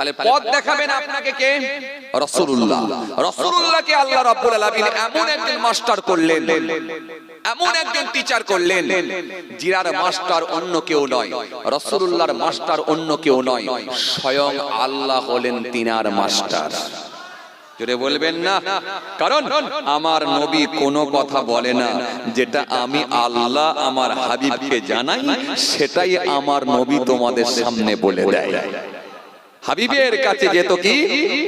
তাহলে পথ দেখাবেন আপনাকে কে? রাসূলুল্লাহ। রাসূলুল্লাহকে আল্লাহ রাব্বুল আলামিন এমন একজন মাস্টার করলেন এমন একজন টিচার করলেন জিরার মাস্টার অন্য কেউ নয় রাসূলুল্লাহর মাস্টার অন্য কেউ নয় স্বয়ং আল্লাহ হলেন তিনার মাস্টার। জোরে বলবেন না? কারণ আমার নবী কোনো কথা বলে না যেটা আমি আল্লাহ আমার হাবিবকে জানাই সেটাই আমার নবী তোমাদের সামনে বলে দেয়। হাবিবের কাছে যেত কি?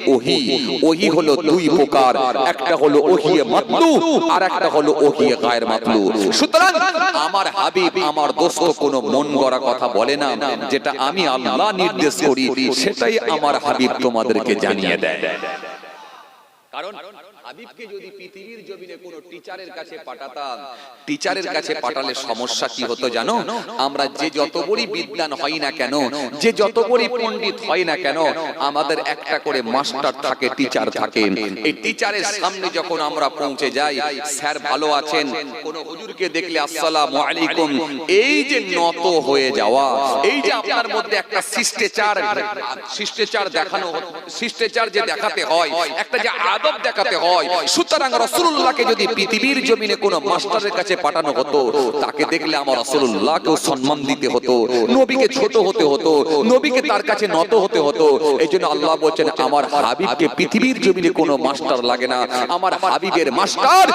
ওহি। ওহি হলো দুই প্রকার। একটা হলো ওহিয়ে মাতলু আর একটা হলো ওহিয়ে গায়ের মাতলু সুতরাং আমার হাবিব আমার দোস্ত কোনো মন গড়া কথা বলে না যেটা আমি আল্লাহ নির্দেশ করি সেটাই আমার হাবিব তোমাদেরকে জানিয়ে দেয়। কারণ হাবিবকে যদি পৃথিবীর জমিনে কোনো টিচারের কাছে পাঠাতাম টিচারের কাছে পাঠালে সমস্যা কি হতো জানো? আমরা যে যত বড়ই বিদ্যান হই না কেন যে যত বড়ই পণ্ডিত হয় না কেন আমাদের একটা করে মাস্টার থাকে টিচার থাকে এই টিচারের সামনে যখন আমরা পৌঁছে যাই স্যার ভালো আছেন? কোন হুজুরকে দেখলে আসসালামু আলাইকুম এই যে নত হয়ে যাওয়া এই যে আপনার মধ্যে একটা শিষ্টাচার শিষ্টাচার দেখানো শিষ্টাচার যে দেখাতে হয় একটা যে আদব দেখাতে হয় সুতরাং রাসূলুল্লাহকে যদি পৃথিবীর জমিনে কোনো মাস্টারের কাছে পাঠানো হতো, তাকে দেখলে আমার রাসূলুল্লাহকেও সম্মান দিতে হতো, নবীকে ছোট হতে হতো, নবীকে তার কাছে নত হতে হতো। এই জন্য আল্লাহ বলছেন, আমার হাবিবকে পৃথিবীর জমিনে কোনো মাস্টার লাগে না। আমার হাবিবের মাস্টার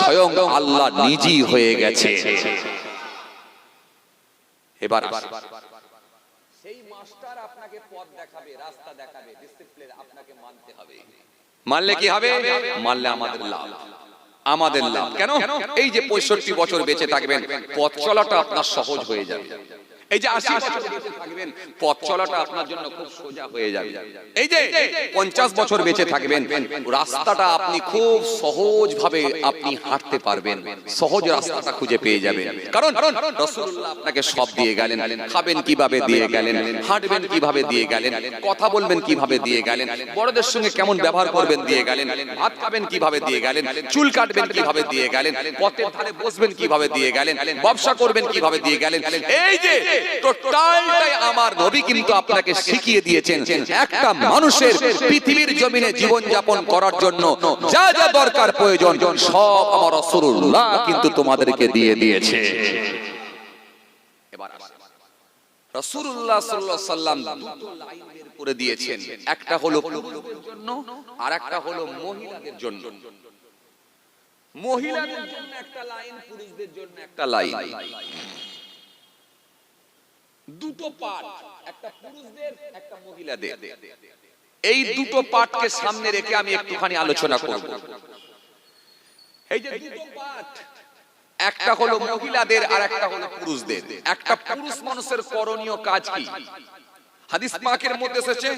স্বয়ং আল্লাহ নিজই হয়ে গেছে। এবার। সেই মাস্টার আপনাকে পথ দেখাবে, রাস্তা দেখাবে ডিসিপ্লিন আপনাকে মানতে হবে। মানলে কি হবে? মানলে আমাদের লাভ। আমাদের লাভ। কেন? এই যে পঁয়ষট্টি বছর বেঁচে থাকবেন পথ চলাটা আপনার সহজ হয়ে যাবে। এই যে আশি বছর বেঁচে থাকবেন পথ চলাটা আপনার জন্য খুব সোজা হয়ে যাবে। এই যে পঞ্চাশ বছর বেঁচে থাকবেন রাস্তাটা আপনি খুব সহজ ভাবে আপনি হাঁটতে পারবেন সহজ রাস্তাটা খুঁজে পেয়ে যাবেন। কারণ রসুল্লাহ আপনাকে সব দিয়ে গেলেন খাবেন কীভাবে দিয়ে গেলেন হাঁটবেন কীভাবে দিয়ে গেলেন কথা বলবেন কীভাবে দিয়ে গেলেন বড়দের সঙ্গে কেমন ব্যবহার করবেন দিয়ে গেলেন ভাত খাবেন কীভাবে দিয়ে গেলেন চুল কাটবেন কীভাবে দিয়ে গেলেন পথের ধারে বসবেন কীভাবে দিয়ে গেলেন ব্যবসা করবেন কীভাবে দিয়ে গেলেন। এই যে টোটালটাই আমার নবী আপনাকে শিখিয়ে দিয়েছেন একটা করার জন্য যা দরকার প্রয়োজন, সব দিয়েছেন। একটা হলো আর একটা হলো মহিলাদের মহিলাদের জন্য একটা লাইন, পুরুষদের জন্য একটা লাইন। দুটো পার্ট একটা পুরুষদের একটা মহিলাদের। এই দুটো পার্টকে সামনে রেখে আমি একটুখানি আলোচনা করব। এই যে দুটো পার্ট একটা হলো মহিলাদের আর একটা হলো পুরুষদের। একটা পুরুষ মানুষের করণীয় কাজ কি? হাদিস পাকের মধ্যে এসেছে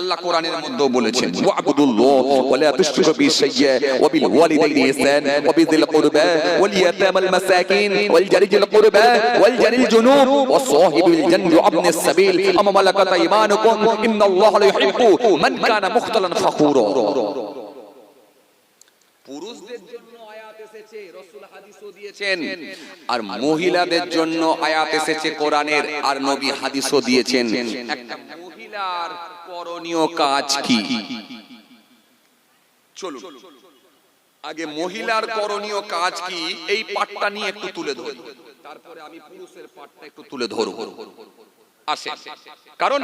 আল্লাহ কোরআনের মধ্যেও বলেছেন ওয়াবুদুল্লাহ ওয়ালা তুশরিকু বিশাইয়্যা ওয়া বিল ওয়ালিদাইনি ইহসান ওয়া বিযিল কুরবা ওয়াল ইয়াতামাল মাসাকিন ওয়াল জারিজিল কুরবা ওয়াল জারিল জুনুব ওয়া সাহিবিল ওয়া ইবনিস সাবিল আমা মালাকাত ইন্নাল্লাহা লা ইউহিব্বু মান কানা মুখতালান ফাখুরা. পুরুষদের জন্য আয়াত এসেছে রাসূল হাদিসও দিয়েছেন। আর মহিলাদের জন্য আয়াত এসেছে কোরআনের আর নবী হাদিসও দিয়েছেন। একটা মহিলার করণীয় কাজ কি? চলুন। আগে মহিলার করণীয় কাজ কি? এই পাঠটা নিয়ে একটু তুলে ধরব তারপরে আমি পুরুষের পাঠটা একটু তুলে ধরব। আসে। কারণ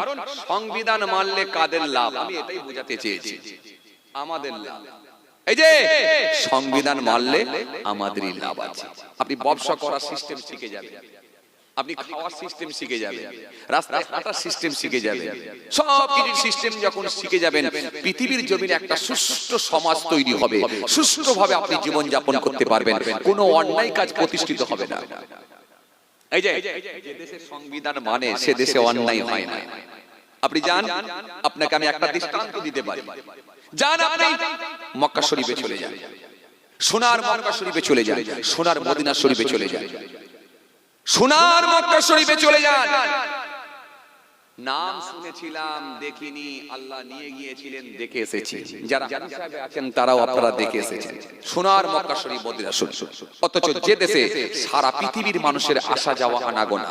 সংবিধান মানলে কাদের লাভ? আমি এটাই বোঝাতে চেয়েছি। আমাদের লাভ। এই যে সংবিধান মানলে আমাদেরই লাভ আছে। আপনি ব্যবসা করার সিস্টেম শিখে যাবেন। আপনি খাওয়ার সিস্টেম শিখে যাবেন। রাস্তায় হাঁটার সিস্টেম শিখে যাবেন। সব সিস্টেম যখন শিখে যাবেন পৃথিবীর জমিনে একটা সুষ্ঠু সমাজ তৈরি হবে। সুষ্ঠুভাবে আপনি জীবন যাপন করতে পারবেন। কোনো অন্যায় কাজ প্রতিষ্ঠিত হবে না। এই যে যে দেশের সংবিধান মানে সে দেশে অন্যায় হয় না। আপনি যান আপনাকে আমি একটা দৃষ্টান্ত দিতে পারি। যান আপনি মক্কা শরীফে চলে যান। সোনার মক্কা শরীফে চলে যান। সোনার মদিনা শরীফে চলে যান। সোনার মক্কা শরীফে চলে যান। নাম শুনেছিলাম, দেখিনি, আল্লাহ নিয়ে গিয়েছিলেন, দেখে এসেছি। যারা আছেন, তারাও আপনারা দেখে এসেছেন। সোনার মক্কা শরীফ, মদিনা শরীফ। অথচ যে দেশে সারা পৃথিবীর মানুষের আসা যাওয়া আনাগোনা।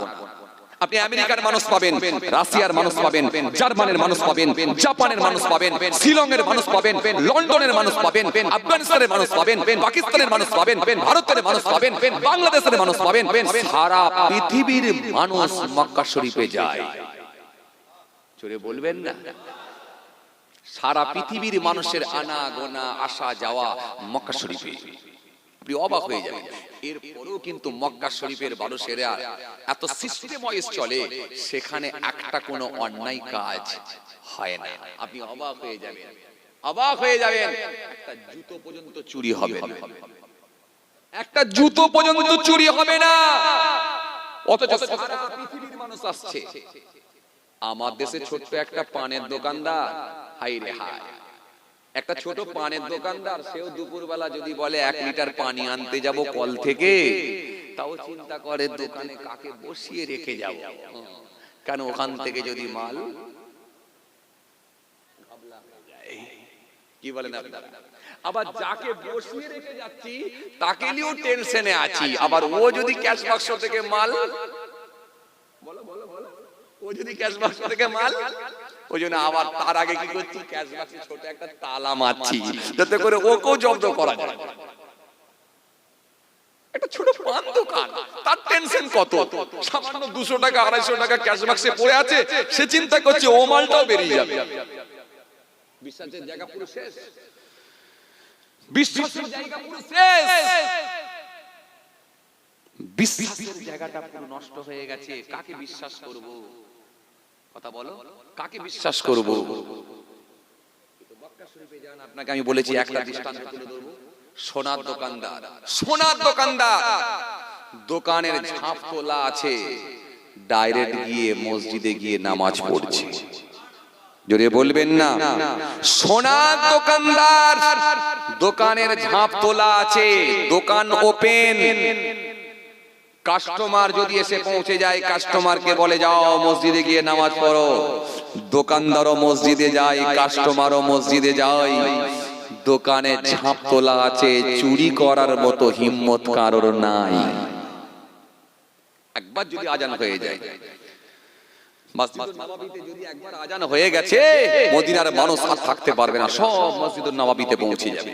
আপনি আমেরিকার মানুষ পাবেন রাশিয়ার মানুষ পাবেন জার্মানের মানুষ পাবেন জাপানের মানুষ পাবেন শিলংয়ের মানুষ পাবেন লন্ডনের মানুষ পাবেন আফগানিস্তানের মানুষ পাবেন পাকিস্তানের মানুষ পাবেন ভারতের মানুষ পাবেন বাংলাদেশের মানুষ পাবেন সারা পৃথিবীর মানুষ মক্কা শরীফে যায় চলে বলবেন না সারা পৃথিবীর মানুষের আনা গোনা আসা যাওয়া মক্কা শরীফে আপনি অবাক হয়ে যাবেন এরপরেও কিন্তু মক্কা শরীফের মানুষেরা এত সিস্টেম ওয়াইজ চলে সেখানে একটা কোনো অন্যায় কাজ হয় না। আপনি অবাক হয়ে যাবেন। অবাক হয়ে যাবেন। একটা জুতো পর্যন্ত চুরি হবে না। একটা জুতো পর্যন্ত চুরি হবে না। অথচ সারা পৃথিবীর মানুষ আসছে। আমার দেশে ছোট্ট একটা পানের দোকানদার। হাই রে হাই। একটা ছোট পানের দোকানদার সেও দুপুরবেলা যদি বলে এক লিটার পানি আনতে যাব কল থেকে তাও চিন্তা করে দোকানে কাকে বসিয়ে রেখে যাব কেন ওখান থেকে যদি মাল কি বলেন আপনারা আবার যাকে বসিয়ে রেখে যাচ্ছি তাকে নিয়েও টেনশনে আছি আবার ও যদি ক্যাশ বাক্স থেকে মাল বলো বলো বলো ও যদি ক্যাশ বাক্স থেকে মাল ওই জন্য আবার তার আগে কি করছি? ক্যাশ বাক্সে ছোট একটা তালা মারছি। যাতে করে ওকেও জব্দ করা যায়। একটা ছোট পান দোকান। তার টেনশন কত? সামান্য দুশো টাকা আড়াইশো টাকা ক্যাশ বাক্সে পড়ে আছে সে চিন্তা করছে ও মালটাও বেরিয়ে যাবে। বিশ্বাসের জায়গা পুরো শেষ। বিশ্বাসের জায়গা পুরো শেষ। বিশ্বাসের জায়গাটা পুরো নষ্ট হয়ে গেছে। কাকে বিশ্বাস করব? কথা বলো কাকে বিশ্বাস করব? আপনাকে আমি বলেছি একটা দৃষ্টান্ত তুলে ধরবো। সোনার দোকানদার। সোনার দোকানদার। দোকানের ঝাঁপ তোলা আছে। ডাইরেক্ট গিয়ে মসজিদে গিয়ে নামাজ পড়ছে। জোরে বলবেন না সোনার দোকানদার দোকানের ঝাঁপ তোলা আছে দোকান ওপেন। কাস্টমার যদি এসে পৌঁছে যায়, কাস্টমারকে বলে, যাও, মসজিদে গিয়ে নামাজ পড়ো। দোকানদারও মসজিদে যায়, কাস্টমারও মসজিদে যায়। দোকানে ঝাঁপ তোলা আছে, চুরি করার মতো হিম্মত কারোর নাই। একবার যদি আজান হয়ে যায় যদি একবার আজান হয়ে গেছে, মদিনার মানুষ আর থাকতে পারবে না, সব মসজিদুল নবাবিতে পৌঁছে যাবে।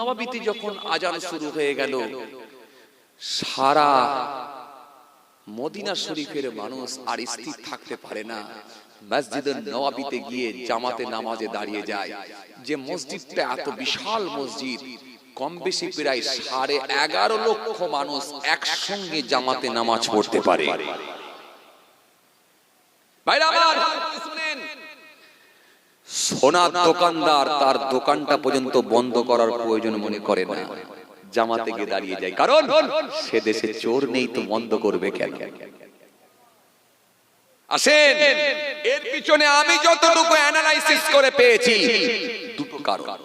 নববীতে যখন আজান শুরু হয়ে গেল সারা মদিনা শরীফের মানুষ আর স্থির থাকতে পারে না। মসজিদের নওয়াবিতে গিয়ে জামাতে নামাজে দাঁড়িয়ে যায়। যে মসজিদটা এত বিশাল মসজিদ কম বেশি প্রায় সাড়ে এগারো লক্ষ মানুষ একসঙ্গে জামাতে নামাজ পড়তে পারে। ভাইরা আমার। সোনার দোকানদার তার দোকানটা পর্যন্ত বন্ধ করার প্রয়োজন মনে করে না। জামাতে গিয়ে দাঁড়িয়ে যায়। কারণ সে দেশে চোর নেই তো বন্ধ করবে কেন? আসেন, এর পিছনে আমি যতটুকু অ্যানালাইসিস করে পেয়েছি। দুটো কারণ।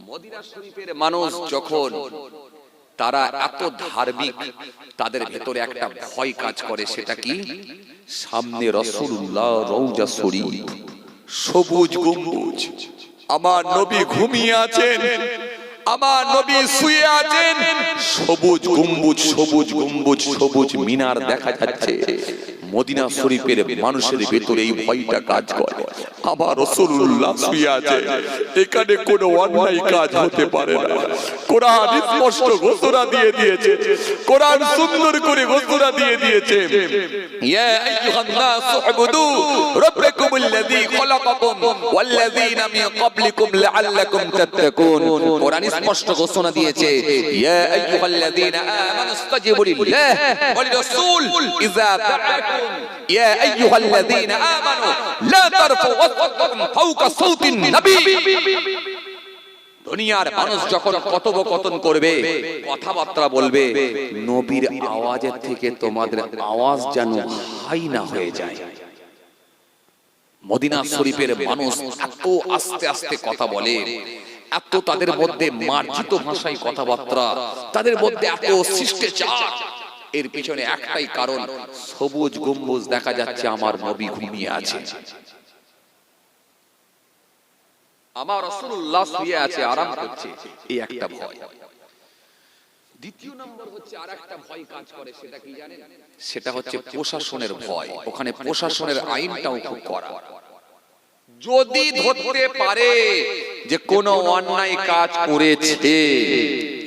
মদিনা শরীফের মানুষ যখন তারা এত ধার্মিক, তাদের ভেতরে একটা ভয় কাজ করে, সেটা কি? সামনে রসুল্লাহ রৌজা শরীফ। সবুজ গম্বুজ। আমার নবী ঘুমিয়ে আছেন, আমার নবী শুয়ে আছেন। সবুজ গম্বুজ সবুজ গম্বুজ, সবুজ মিনার দেখা যাচ্ছে। মদিনা শরীফের মানুষের ভেতরে এই ভয়টা কাজ করে। আবার রসুল্লাহ শুয়ে আছে। এখানে কোনো অন্যায় কাজ হতে পারে না। কোরআন স্পষ্ট ঘোষণা দিয়ে দিয়েছে। কোরআন সুন্দর করে ঘোষণা দিয়ে দিয়েছে। ইয়া আইয়ুহান নাস উবুদু রাব্বাকুমুল্লাযী খলাকাকুম ওয়াল্লাযীনা মিন ক্বাবলিকুম লাআল্লাকুম তাত্তাকুন। কোরআন স্পষ্ট ঘোষণা দিয়েছে। ইয়া আইয়ুহাল্লাযীনা আমানু ইসতাজিবু লিল্লাহ ওয়া লিরাসূল ইযা দাআকুম ইয়া আইয়ুহাল্লাযীনা আমানু লা তারফু আসওয়াতাকুম ফাওকা সাউতিন নবী দুনিয়ার মানুষ যখন কথোপকথন করবে, কথাবার্তা বলবে, নবীর আওয়াজের থেকে তোমাদের আওয়াজ যেন হাই না হয়ে যায়। মদিনা শরীফের মানুষ এত আস্তে আস্তে কথা বলে, এত তাদের মধ্যে মার্জিত ভাষায় কথাবার্তা, তাদের মধ্যে এত শিষ্টাচার এর পিছনে একটাই কারণ, সবুজ গম্বুজ দেখা যাচ্ছে আমার নবী ঘুমিয়ে আছে। আমার রাসূলুল্লাহ শুয়ে আছে, আরাম করছে, এই একটা ভয়। দ্বিতীয় নম্বর হচ্ছে আরেকটা ভয় কাজ করে, সেটা কি জানেন? সেটা হচ্ছে প্রশাসনের ভয়। ওখানে প্রশাসনের আইনটাও খুব কড়া। যদি ধরতে পারে যে কোনো অন্যায় কাজ করেছে,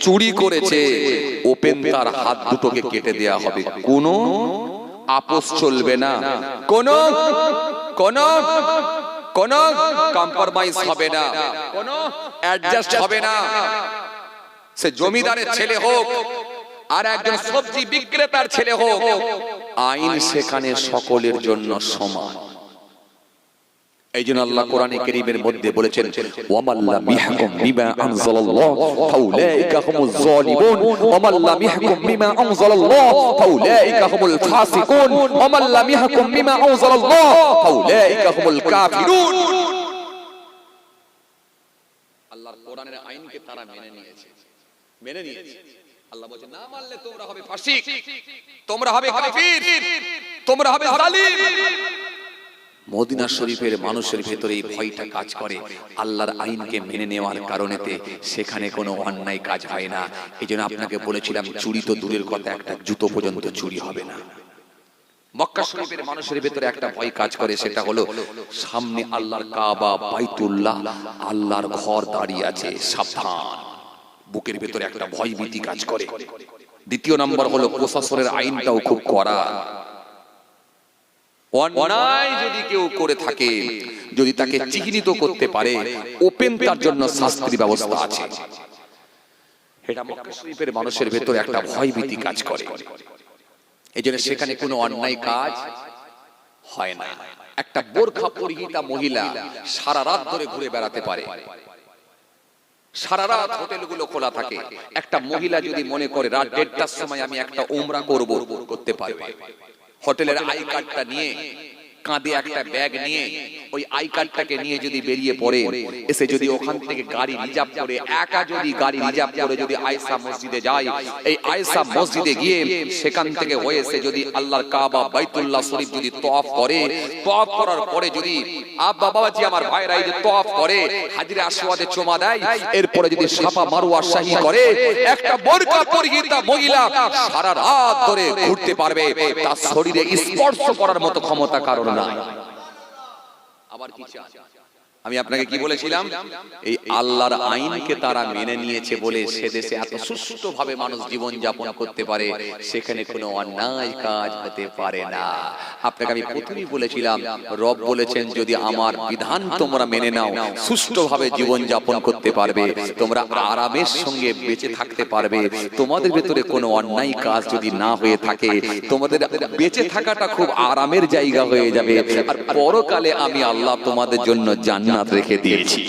চুরি করেছে, ওপেন তার হাত দুটোকে কেটে দেয়া হবে। কোনো আপোষ চলবে না। কোনো কোনো, কোন কম্প্রোমাইজ হবে না। কোন অ্যাডজাস্ট হবে না। সে জমিদারের ছেলে হোক, আর একজন সবজি বিক্রেতার ছেলে হোক, আইন সেখানে সকলের জন্য সমান। এই জন্য আল্লাহ কোরআনে কারীমের মধ্যে বলেছেন বিমা আনজালাল্লাহ ফাউলাইকা মিহকুম বিমা আনজালাল্লাহ ফাউলাইকা হুমুল ফাসিকুন বিমা আনজালাল্লাহ ফাউলাইকা হুমুল কাফিরুন আল্লাহর কোরআনের আইনকে তারা মেনে নিয়েছে। মেনে নিয়েছে। আল্লাহ বলছে না মানলে তোমরা হবে ফাসিক তোমরা হবে কাফির তোমরা হবে জালিম মদিনা শরীফের মানুষের ভেতরে এই ভয়টা কাজ করে। আল্লাহর আইনকে মেনে নেওয়ার কারণেতে সেখানে কোনো অন্যায় কাজ হয় না। এই জন্য আপনাকে বলেছিলাম, চুরি তো দূরের কথা, একটা জুতো পর্যন্ত চুরি হবে না। মক্কা শরীফের মানুষের ভেতরে একটা ভয় কাজ করে, সেটা হলো সামনে আল্লাহর কাবা, বাইতুল্লাহ, আল্লাহর ঘর দাঁড়িয়ে আছে, সাবধান। বুকের ভেতরে একটা ভয় ভীতি কাজ করে। দ্বিতীয় নম্বর হলো প্রশাসনের আইনটাও খুব কড়া। অন্যায় যদি কেউ করে থাকে যদি তাকে চিহ্নিত করতে পারে ওপেন তার জন্য শাস্তির ব্যবস্থা আছে। এটা শরীফের মানুষের ভেতরে একটা ভয় ভীতি কাজ করে। এই জন্য সেখানে কোনো অন্যায় কাজ হয় না। একটা বোরখা পরিহিতা মহিলা সারা রাত ধরে ঘুরে বেড়াতে পারে। সারা রাত হোটেলগুলো খোলা থাকে। একটা মহিলা যদি মনে করে রাত দেড়টার সময় আমি একটা ওমরা করব করতে পারবে। হোটেলের আই কার্ডটা নিয়ে কাঁধে একটা ব্যাগ নিয়ে ওই আই কার্ডটাকে নিয়ে যদি বেরিয়ে পড়ে এসে যদি ওখান থেকে গাড়ি রিজার্ভ করে একা যদি গাড়ি রিজার্ভ করে যদি আয়েশা মসজিদে যায় এই আয়েশা মসজিদে গিয়ে সেখান থেকে হয়ে এসে যদি আল্লাহর কাবা বাইতুল্লাহ শরীফ যদি তওয়াফ করে তওয়াফ করার পরে যদি আব্বা বাবাজি আমার ভাইরা এই যে তওয়াফ করে হাজিরা আসওয়াদে চোমা দেয় এরপরে যদি সাফা মারওয়া শাহী করে একটা বোরকা পরিহিতা মহিলা সারা রাত ধরে ঘুরতে পারবে তার শরীরে স্পর্শ করার মতো ক্ষমতা কারণ আবার কি চান? আমি আপনাকে কি বলেছিলাম? এই আল্লাহর আইনকে তারা মেনে নিয়েছে বলে সে দেশে এত সুষ্ঠুভাবে মানুষ জীবন যাপন করতে পারে সেখানে কোনো অন্যায় কাজ হতে পারে না। আপনাকে আমি প্রথমেই বলেছিলাম রব বলেছেন যদি আমার বিধান তোমরা মেনে নাও সুষ্ঠুভাবে জীবন যাপন করতে পারবে তোমরা আরামের সঙ্গে বেঁচে থাকতে পারবে তোমাদের ভেতরে কোনো অন্যায় কাজ যদি না হয়ে থাকে তোমাদের বেঁচে থাকাটা খুব আরামের জায়গা হয়ে যাবে। আর পরকালে আমি আল্লাহ তোমাদের জন্য জান্নাত রেখে দিয়েছি।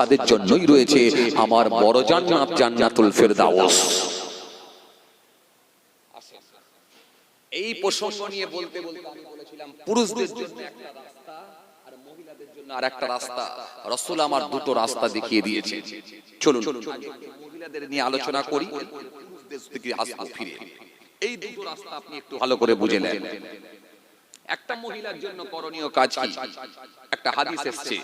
তাদের জন্যই রয়েছে আমার বড় জান্নাত, জান্নাতুল ফিরদাউস। এই প্রসঙ্গ নিয়ে বলতে বলতে আমি বলেছিলাম, পুরুষদের জন্য একটা রাস্তা আর মহিলাদের জন্য আর একটা রাস্তা। রসুল আমার দুটো রাস্তা দেখিয়ে দিয়েছে। চলুন মহিলাদের নিয়ে আলোচনা করি। থেকে আসব ফিরে এই দুটো রাস্তা আপনি একটু ভালো করে বুঝে নেন। একটা মহিলার জন্য করণীয় কাজ কি? একটা হাদিস এসছে।